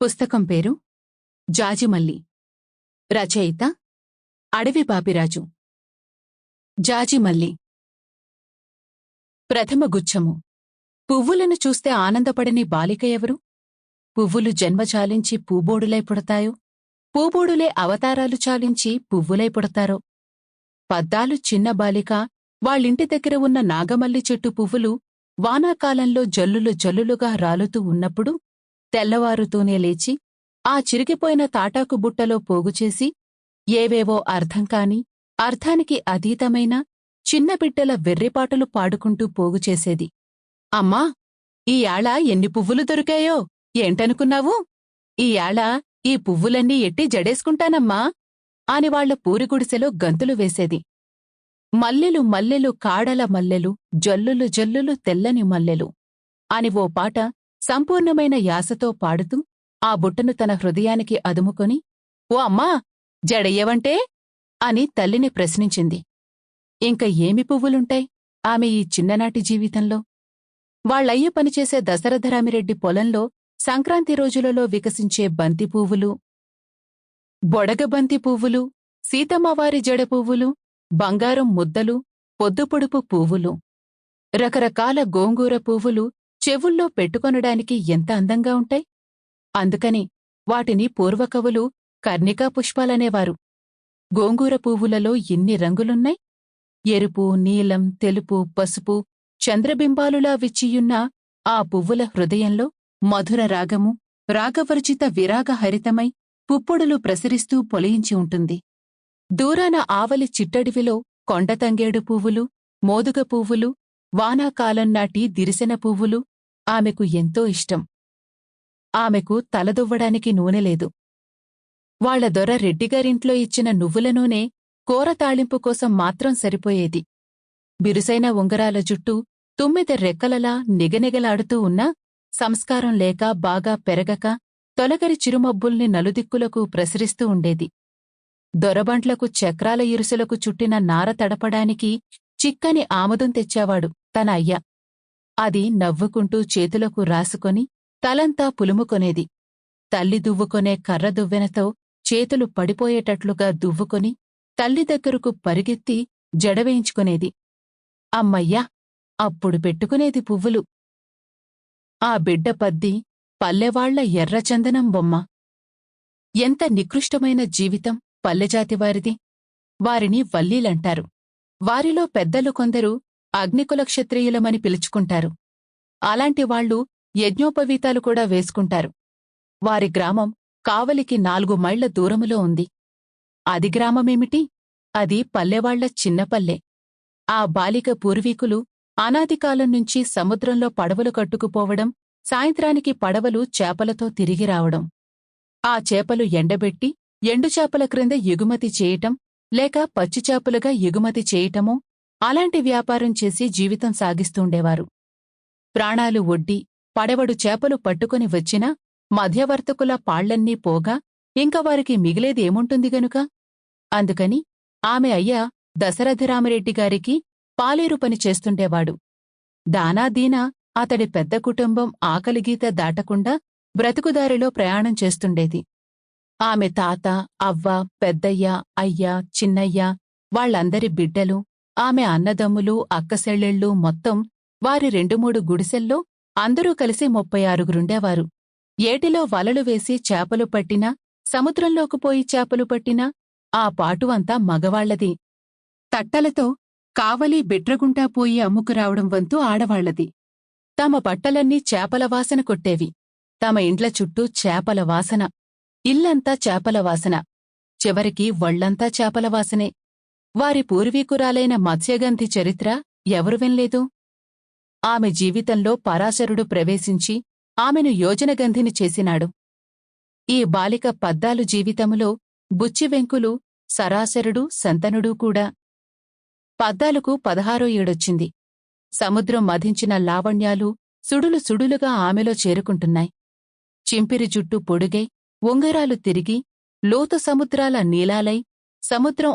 పుస్తకం పేరు జాజిమల్లి. రచయిత అడవి బాపిరాజు. జాజిమల్లి. ప్రథమ గుచ్ఛము పువ్వులను చూస్తే ఆనందపడని బాలిక ఎవరు? పువ్వులు జన్మ చాలించి పూబోడులై పుడతాయో? పూబోడులే అవతారాలు చాలించి పువ్వులై పుడతారో? పద్దాలు చిన్న బాలిక వాళ్ళింటి దగ్గర ఉన్న నాగమల్లి చెట్టు పువ్వులు వానాకాలంలో జల్లులు జల్లులుగా రాలుతూ ఉన్నప్పుడు తెల్లవారుతూనే లేచి ఆ చిరిగిపోయిన తాటాకు బుట్టలో పోగుచేసి ఏవేవో అర్థంకాని అర్థానికి అతీతమైన చిన్న బిడ్డల వెర్రిపాటలు పాడుకుంటూ పోగుచేసేది అమ్మా ఈయాళ ఎన్ని పువ్వులు దొరికాయో ఏంటనుకున్నావు? ఈయాళ ఈ పువ్వులన్నీ ఎట్టి జడేసుకుంటానమ్మా అని వాళ్ళ పూరిగుడిసెలో గంతులు వేసేది. మల్లెలు మల్లెలు కాడల మల్లెలు జల్లులు జల్లులు తెల్లని మల్లెలు అని ఓ పాట సంపూర్ణమైన యాసతో పాడుతూ ఆ బుట్టను తన హృదయానికి అదుముకొని ఓ అమ్మా జడయ్యవంటే? అని తల్లిని ప్రశ్నించింది. ఇంక ఏమి పువ్వులుంటాయి ఆమె ఈ చిన్ననాటి జీవితంలో? వాళ్ళయ్య పనిచేసే దశరథరామిరెడ్డి పొలంలో సంక్రాంతి రోజులలో వికసించే బంతి పువ్వులు బొడగబంతి పువ్వులు సీతమ్మవారి జడ పువ్వులు బంగారం ముద్దలు పొద్దుపొడుపు పువ్వులు రకరకాల గోంగూర పువ్వులు చెవుల్లో పెట్టుకొనడానికి ఎంత అందంగా ఉంటాయి? అందుకని వాటిని పూర్వకవులు కర్ణికా పుష్పాలనేవారు. గోంగూర పువ్వులలో ఎన్ని రంగులున్నాయి? ఎరుపు నీలం తెలుపు పసుపు చంద్రబింబాలులా విచ్చియున్న ఆ పువ్వుల హృదయంలో మధుర రాగము రాగవర్జిత విరాగ హరితమై పుప్పొడులు ప్రసరిస్తూ పొలయించి ఉంటుంది. దూరాన ఆవలి చిట్టడివిలో కొండతంగేడు పువ్వులు మోదుగ పువ్వులు వానాకాలం నాటి దిరిసెన పువ్వులు ఆమెకు ఎంతో ఇష్టం. ఆమెకు తలదువ్వడానికి నూనె లేదు. వాళ్ళ దొర రెడ్డిగారింట్లో ఇచ్చిన నువ్వుల నూనె కూర తాళింపు కోసం మాత్రం సరిపోయేది. బిరుసైన ఉంగరాల జుట్టు తుమ్మిద రెక్కలలా నిగనిగలాడుతూ ఉన్నా సంస్కారం లేక బాగా పెరగక తొలగరి చిరుమబ్బుల్ని నలుదిక్కులకు ప్రసరిస్తూ ఉండేది. దొరబంట్లకు చక్రాల ఇరుసులకు చుట్టిన నార తడపడానికి చిక్కని ఆముదం తెచ్చేవాడు తన అయ్య. అది నవ్వుకుంటూ చేతులకు రాసుకొని తలంతా పులుముకొనేది. తల్లి దువ్వుకొనే కర్ర దువ్వెనతో చేతులు పడిపోయేటట్లుగా దువ్వుకొని తల్లి దగ్గరకు పరిగెత్తి జడవేయించుకునేది. అమ్మయ్యా! అప్పుడు పెట్టుకునేది పువ్వులు. ఆ బిడ్డ పద్ది పల్లెవాళ్ళ ఎర్రచందనం బొమ్మ. ఎంత నికృష్టమైన జీవితం పల్లెజాతివారిది వారిని వల్లీలంటారు. వారిలో పెద్దలు కొందరు అగ్నికుల క్షత్రియులమని పిలుచుకుంటారు. అలాంటి వాళ్ళు యజ్ఞోపవీతాలు కూడా వేసుకుంటారు. వారి గ్రామం కావలికి నాలుగు మైళ్ళ దూరములో ఉంది. అది గ్రామమేమిటి? అది పల్లెవాళ్ళ చిన్నపల్లె ఆ బాలిక పూర్వీకులు అనాదికాలం నుంచి సముద్రంలో పడవలు కట్టుకుపోవడం సాయంత్రానికి పడవలు చేపలతో తిరిగి రావడం. ఆ చేపలు ఎండబెట్టి ఎండుచేపల క్రింద ఎగుమతి చేయటం లేక పచ్చిచేపలుగా ఎగుమతి చేయటమో అలాంటి వ్యాపారం చేసి జీవితం సాగిస్తూండేవారు. ప్రాణాలు ఒడ్డి పడవడు చేపలు పట్టుకుని వచ్చినా మధ్యవర్తకుల పాళ్ళన్నీ పోగా ఇంక వారికి మిగిలేదేముంటుంది గనుక? అందుకని ఆమె అయ్యా దశరథరామరెడ్డి గారికి పాలేరు పని చేస్తుండేవాడు. దానాదీనా అతడి పెద్ద కుటుంబం ఆకలిగీత దాటకుండా బ్రతుకుదారిలో ప్రయాణం చేస్తుండేది. ఆమె తాత అవ్వ పెద్దయ్య అయ్యా చిన్నయ్య వాళ్ళందరి బిడ్డలు ఆమె అన్నదమ్ములు అక్కసెళ్ళెళ్ళు మొత్తం వారి రెండు మూడు గుడిసెల్లో అందరూ కలిసి ముప్పై ఆరుగురుండేవారు ఏటిలో వలలు వేసి చేపలు పట్టినా సముద్రంలోకి పోయి చేపలు పట్టినా ఆ పాటు అంతా మగవాళ్ళది తట్టలతో కావలి బిట్రగుంటా పోయి అమ్ముకురావడం వంతు ఆడవాళ్ళది తమ బట్టలన్నీ చేపల వాసన కొట్టేవి. తమ ఇండ్ల చుట్టూ చేపల వాసన. ఇల్లంతా చేపల వాసన. చివరికి వళ్ళంతా చేపల వాసనే. వారి పూర్వీకురాలైన మత్స్యగంధి చరిత్ర ఎవరు వినలేదు? ఆమె జీవితంలో పరాశరుడు ప్రవేశించి ఆమెను యోజనగంధిని చేసినాడు. ఈ బాలిక పద్దాలు జీవితములో బుచ్చివెంకులు సరాశరుడు సంతనుడూ కూడా. పద్దాలకు పదహారో ఏడొచ్చింది. సముద్రం మధించిన లావణ్యాలు సుడులు సుడులుగా ఆమెలో చేరుకుంటున్నాయి. చింపిరి జుట్టు పొడుగై ఉంగరాలు తిరిగి లోతు సముద్రాల నీలాలై సముద్రం